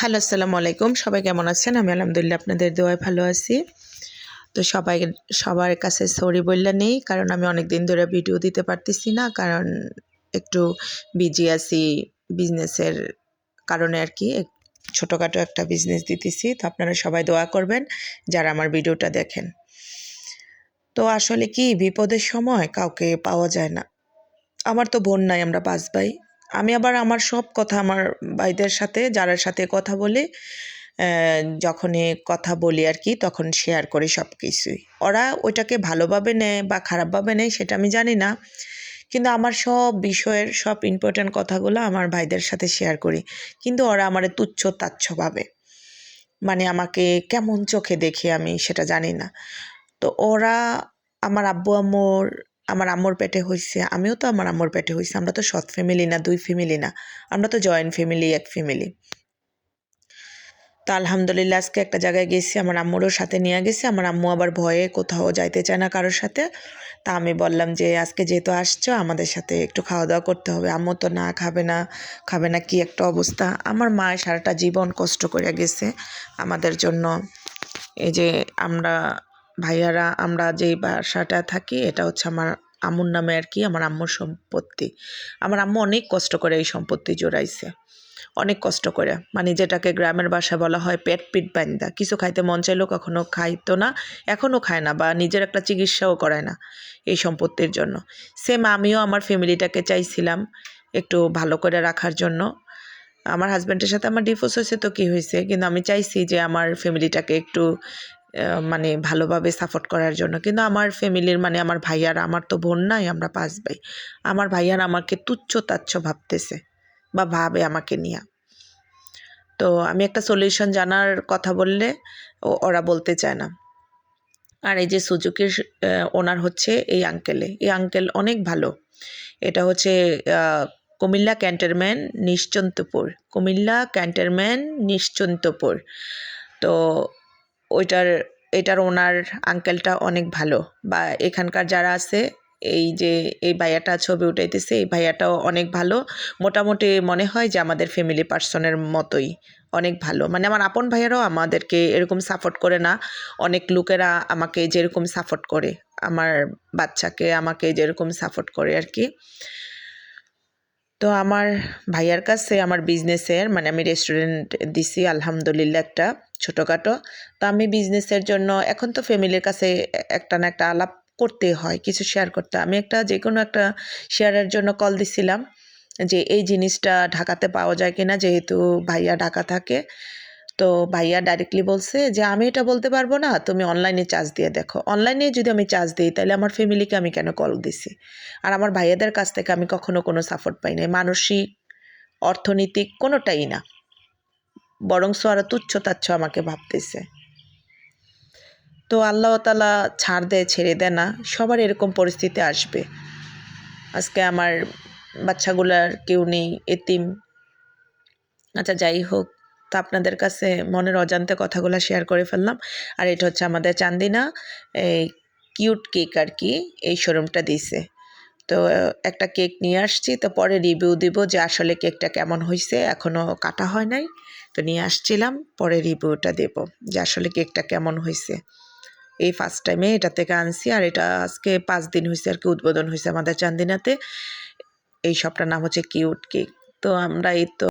Hello, আসসালামু আলাইকুম। সবাই কেমন আছেন? আমি আলহামদুলিল্লাহ আপনাদের দোয়ায় ভালো আছি। তো সবাই, সবার কাছে সরি বললে নেই, কারণ আমি অনেক দিন ধরে ভিডিও দিতে পারতেছি না, কারণ একটু বিজি আছি বিজনেসের কারণে আর কি। ছোটোখাটো একটা বিজনেস দিতেছি। তো আপনারা সবাই দোয়া করবেন, যারা আমার ভিডিওটা দেখেন। তো আসলে কি, বিপদের সময় কাউকে পাওয়া যায় না। আমার তো বোন নাই, আমরা পাঁচ ভাই। আমি আবার আমার সব কথা আমার ভাইদের সাথে, যারার সাথে কথা বলি যখনই কথা বলি আর কি, তখন শেয়ার করি সব কিছুই ওরা ওইটাকে ভালোভাবে নেয় বা খারাপভাবে নেয়, সেটা আমি জানি না। কিন্তু আমার সব বিষয়ের, সব ইম্পর্ট্যান্ট কথাগুলো আমার ভাইদের সাথে শেয়ার করি। কিন্তু ওরা আমার তুচ্ছ তাচ্ছ ভাবে। মানে আমাকে কেমন চোখে দেখে আমি সেটা জানি না। তো ওরা, আমার আব্বু আম্মুর আমার আম্মুর পেটে হয়েছে আমিও তো আমার আম্মুর পেটে হয়েছে আমরা তো সৎ ফ্যামিলি না, দুই ফ্যামিলি না, আমরা তো জয়েন্ট ফ্যামিলি এক ফ্যামিলি তো আলহামদুলিল্লাহ, আজকে একটা জায়গায় গেছি, আমার আম্মুরও সাথে নিয়ে গেছি, আমার আম্মু আবার ভয়ে কোথাও যাইতে চায় না কারোর সাথে। তা আমি বললাম যে, আজকে যেহেতু আসছো, আমাদের সাথে একটু খাওয়া দাওয়া করতে হবে, আম্মু তো না খাবে না খাবে না, কি একটা অবস্থা? আমার মা সারাটা জীবন কষ্ট করে গেছে, আমাদের জন্য, এই যে আমরা ভাইয়ারা, আমরা যেই বাসাটা থাকি, এটা হচ্ছে আমার আম্মুর নামে আর কি, আমার আম্মুর সম্পত্তি। আমার আম্মু অনেক কষ্ট করে এই সম্পত্তি জোড়াইছে। অনেক কষ্ট করে। মানে যেটাকে গ্রামের ভাষায় বলা হয় পেট পিট বান্দা। কিছু খাইতে মন চাইলেও কখনো খাইতো না এখনও খায় না বা নিজের একটা চিকিৎসাও করায় না এই সম্পত্তির জন্য। সেম আমিও আমার ফ্যামিলিটাকে চাইছিলাম একটু ভালো করে রাখার জন্য। আমার হাজব্যান্ডের সাথে আমার ডিভোর্স হয়েছে তো কী হয়েছে? কিন্তু আমি চাইছি যে আমার ফ্যামিলিটাকে একটু মানে ভালোভাবে সাপোর্ট করার জন্য। কিন্তু আমার ফ্যামিলির মানে আমার ভাইয়ার আমার তো বোন নাই, আমরা পাঁচ ভাই। আমার ভাইয়ার আমাকে তুচ্ছ তাচ্ছ ভাবতেছে বা ভাবে আমাকে নিয়ে। তো আমি একটা সলিউশন জানার কথা বললে ওরা বলতে চায় না। আর এই যে সুজুকির ওনার হচ্ছে এই আঙ্কেলে এই আঙ্কেল অনেক ভালো। এটা হচ্ছে কুমিল্লা ক্যান্টনমেন্ট নিশ্চন্তপুর। কুমিল্লা ক্যান্টনমেন্ট নিশ্চন্তপুর। তো ওইটার, এটার ওনার আঙ্কেলটা অনেক ভালো। বা এখানকার যারা আছে, এই যে, এই ভাইয়াটা ছবি উঠাইতেছে, এই ভাইয়াটাও অনেক ভালো। মোটামুটি মনে হয় যে আমাদের ফ্যামিলি পার্সনের মতোই অনেক ভালো। মানে আমার আপন ভাইয়ারাও আমাদেরকে এরকম সাপোর্ট করে না। অনেক লোকেরা আমাকে যেরকম সাপোর্ট করে, আমার বাচ্চাকে আমাকে যেরকম সাপোর্ট করে আর কি। তো আমার ভাইয়ার কাছে, আমার বিজনেসের মানে আমি রেস্টুরেন্ট দিছি, আলহামদুলিল্লাহ একটা ছোটোখাটো। তো আমি বিজনেসের জন্য, এখন তো ফ্যামিলির কাছে একটা না একটা আলাপ করতে হয়, কিছু শেয়ার করতে। আমি একটা যে কোনো একটা শেয়ারের জন্য কল দিছিলাম যে, এই জিনিসটা ঢাকাতে পাওয়া যায় কিনা, যেহেতু ভাইয়া ঢাকা থাকে। তো ভাইয়া ডাইরেক্টলি বলছে যে, আমি এটা বলতে পারব না, তুমি অনলাইনে চার্জ দিয়ে দেখো। অনলাইনে যদি আমি চার্জ দিই, তাহলে আমার ফ্যামিলিকে আমি কেন কল দিছি? আর আমার ভাইয়াদের কাছ থেকে আমি কখনো কোনো সাপোর্ট পাই নাই। মানসিক, অর্থনৈতিক কোনোটাই না। বরংস আরও তুচ্ছ তাচ্ছ আমাকে ভাবতেছে। তো আল্লাহ তালা ছাড় দেয়, ছেড়ে দেয় না। সবার এরকম পরিস্থিতি আসবে। আজকে আমার বাচ্চাগুলার কেউ নেই, এতিম। আচ্ছা যাই হোক। তো আপনাদের কাছে মনের অজান্তে কথাগুলো শেয়ার করে ফেললাম। আর এটা হচ্ছে আমাদের চান্দিনা, এই কিউট কেক আর কি, এই শোরুমটা দিছে। তো, একটা কেক নিয়ে আসছি, তো পরে রিভিউ দিব যে আসলে কেকটা কেমন হয়েছে এখনও কাটা হয় নাই। তো নিয়ে আসছিলাম, পরে রিভিউটা দেব যে আসলে কেকটা কেমন হয়েছে এই ফার্স্ট টাইমে এটা থেকে আনছি, আর এটা আজকে পাঁচ দিন হয়েছে আর কি, উদ্বোধন হয়েছে আমাদের চান্দিনাতে। এই সবটার নাম হচ্ছে কিউট কেক তো আমরা এই তো